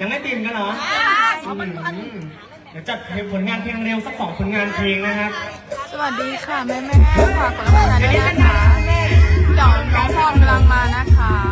ยังไม่ตื่กันเหรอเดี๋ยวจัดผลงานเพลงเร็วสักสองผลงานเพลงนะครับ สวัสดีค่ะแม่แม่ๆฝากกดไลค์กดแชร์ด้นะคะเดี๋ยวน้องพรกำลังมานะคะ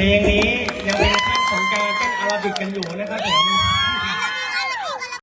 เพลงนี้ยังเป็นขั้นของการเต้นอาราบิกกันอยู่นะครับผม